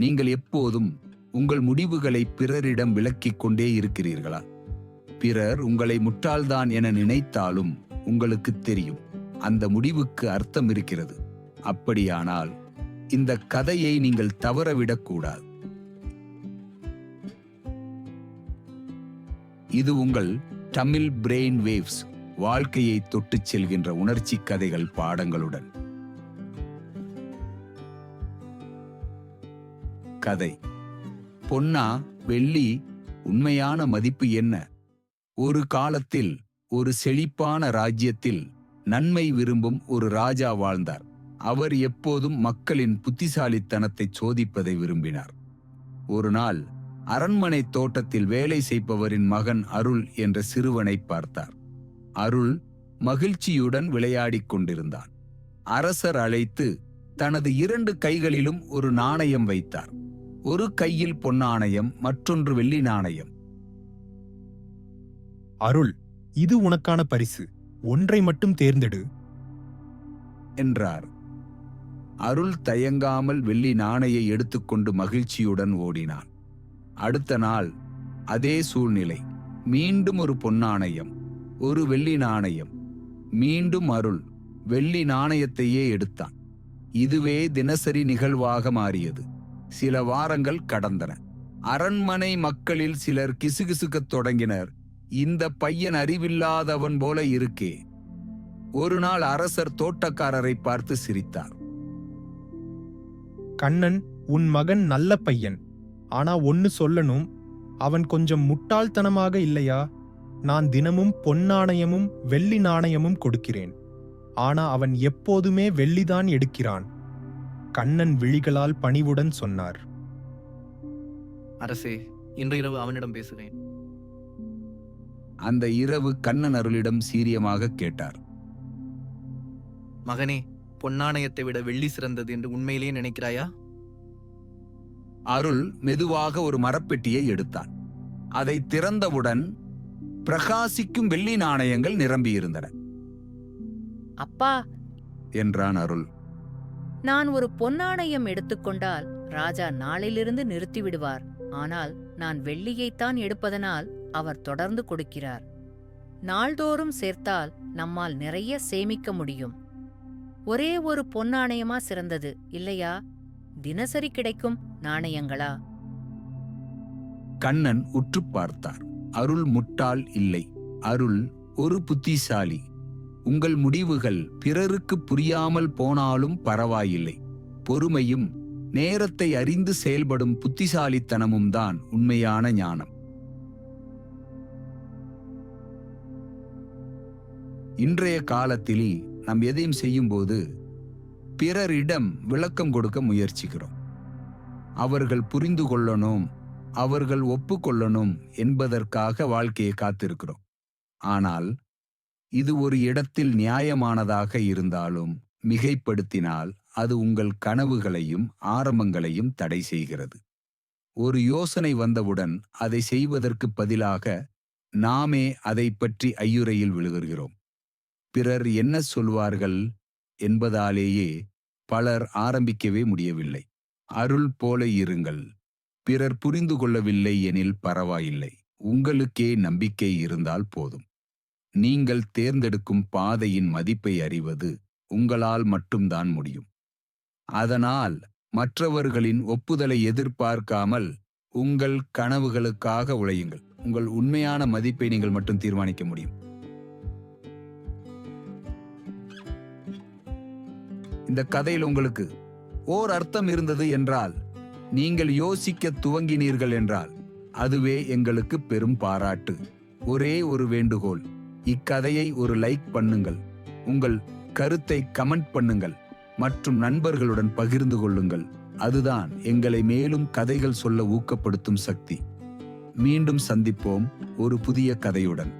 நீங்கள் எப்போதும் உங்கள் முடிவுகளை பிறரிடம் விளக்கிக் கொண்டே இருக்கிறீர்களா? பிறர் உங்களை முட்டாள்தான் என நினைத்தாலும் உங்களுக்கு தெரியும். அந்த முடிவுக்கு அர்த்தம் இருக்கிறது. அப்படியானால் இந்த கதையை நீங்கள் தவறவிடக்கூடாது இது உங்கள் தமிழ் பிரெயின் வேவ்ஸ் வாழ்க்கையை தொட்டுச் செல்கின்ற உணர்ச்சி கதைகள் பாடங்களுடன். கதை. பொன்னா வெள்ளி உண்மையான மதிப்பு என்ன? ஒரு காலத்தில் ஒரு செழிப்பான ராஜ்யத்தில் நன்மை விரும்பும் ஒரு ராஜா வாழ்ந்தார். அவர் எப்போதும் மக்களின் புத்திசாலித்தனத்தை சோதிப்பதை விரும்பினார். ஒரு நாள் அரண்மனை தோட்டத்தில் வேலை செய்பவரின் மகன் அருள் என்ற சிறுவனை பார்த்தார். அருள் மகிழ்ச்சியுடன் விளையாடிக் கொண்டிருந்தான். அரசர் அழைத்து தனது இரண்டு கைகளிலும் ஒரு நாணயம் வைத்தார். ஒரு கையில் பொன்னாணயம் மற்றொன்று வெள்ளி நாணயம் அருள் இது உனக்கான பரிசு. ஒன்றை மட்டும் தேர்ந்தெடு. என்றார். அருள் தயங்காமல் வெள்ளி நாணயை எடுத்துக்கொண்டு மகிழ்ச்சியுடன் ஓடினான். அடுத்த நாள் அதே சூழ்நிலை. மீண்டும் ஒரு பொன்னாணயம் ஒரு வெள்ளி நாணயம் மீண்டும் அருள் வெள்ளி நாணயத்தையே எடுத்தான். இதுவே தினசரி நிகழ்வாக மாறியது. சில வாரங்கள் கடந்தன. அரண்மனை மக்களில் சிலர் கிசுகிசுக்கத் தொடங்கினர். இந்த பையன் அறிவில்லாதவன் போல இருக்கே. ஒரு நாள் அரசர் தோட்டக்காரரை பார்த்து சிரித்தார். கண்ணன் உன் மகன் நல்ல பையன். ஆனா ஒன்னு சொல்லணும் அவன் கொஞ்சம் முட்டாள்தனமாக இல்லையா? நான் தினமும் பொன்னாணயமும் வெள்ளி நாணயமும் கொடுக்கிறேன். ஆனா அவன் எப்போதுமே வெள்ளிதான் எடுக்கிறான். கண்ணன் விழிகளால் பணிவுடன் சொன்னார். அரசே இன்று இரவு அவனிடம் பேசுகிறேன். அந்த இரவு கண்ணன் அருளிடம் சீரியமாக கேட்டார். மகனே பொன்னாணயத்தை விட வெள்ளி சிறந்தது என்று உண்மையிலேயே நினைக்கிறாயா? அருள் மெதுவாக ஒரு மரப்பெட்டியை எடுத்தான். அதை திறந்தவுடன் பிரகாசிக்கும் வெள்ளி நாணயங்கள் நிரம்பியிருந்தன. அப்பா! என்றான் அருள். நான் ஒரு பொன்னாணயம் எடுத்துக்கொண்டால் ராஜா நாளிலிருந்து நிறுத்திவிடுவார். ஆனால் நான் வெள்ளியைத்தான் எடுப்பதனால் அவர் தொடர்ந்து கொடுக்கிறார். நாள்தோறும் சேர்த்தால் நம்மால் நிறைய சேமிக்க முடியும். ஒரே ஒரு பொன்னாணயமா சிறந்தது இல்லையா? தினசரி கிடைக்கும் நாணயங்களா? கண்ணன் உற்று பார்த்தார். அருள் முட்டாள் இல்லை. அருள் ஒரு புத்திசாலி. உங்கள் முடிவுகள் பிறருக்கு புரியாமல் போனாலும் பரவாயில்லை. பொறுமையும் நேரத்தை அறிந்து செயல்படும் புத்திசாலித்தனமும் தான் உண்மையான ஞானம். இன்றைய காலத்திலே நாம் எதையும் செய்யும்போது பிறரிடம் விளக்கம் கொடுக்க முயற்சிக்கிறோம். அவர்கள் புரிந்து கொள்ளணும் அவர்கள் ஒப்புக்கொள்ளணும் என்பதற்காக வாழ்க்கையை காத்திருக்கிறோம். ஆனால் இது ஒரு இடத்தில் நியாயமானதாக இருந்தாலும் மிகைப்படுத்தினால் அது உங்கள் கனவுகளையும் ஆரம்பங்களையும் தடை செய்கிறது. ஒரு யோசனை வந்தவுடன் அதை செய்வதற்கு பதிலாக நாமே அதை பற்றி ஐயுறையில் விழுகிறோம். பிறர் என்ன சொல்வார்கள் என்பதாலேயே பலர் ஆரம்பிக்கவே முடியவில்லை. அருள் போல இருங்கள். பிறர் புரிந்து கொள்ளவில்லை எனில் பரவாயில்லை. உங்களுக்கே நம்பிக்கை இருந்தால் போதும். நீங்கள் தேர்ந்தெடுக்கும் பாதையின் மதிப்பை அறிவது உங்களால் மட்டும்தான் முடியும். அதனால் மற்றவர்களின் ஒப்புதலை எதிர்பார்க்காமல் உங்கள் கனவுகளுக்காக உழையுங்கள். உங்கள் உண்மையான மதிப்பை நீங்கள் மட்டும் தீர்மானிக்க முடியும். இந்த கதையில் உங்களுக்கு ஓர் அர்த்தம் இருந்தது என்றால் நீங்கள் யோசிக்க துவங்கினீர்கள் என்றால் அதுவே எங்களுக்கு பெரும் பாராட்டு. ஒரே ஒரு வேண்டுகோள். இக்கதையை ஒரு லைக் பண்ணுங்கள். உங்கள் கருத்தை கமெண்ட் பண்ணுங்கள். மற்றும் நண்பர்களுடன் பகிர்ந்து கொள்ளுங்கள். அதுதான் எங்களை மேலும் கதைகள் சொல்ல ஊக்கப்படுத்தும் சக்தி. மீண்டும் சந்திப்போம் ஒரு புதிய கதையுடன்.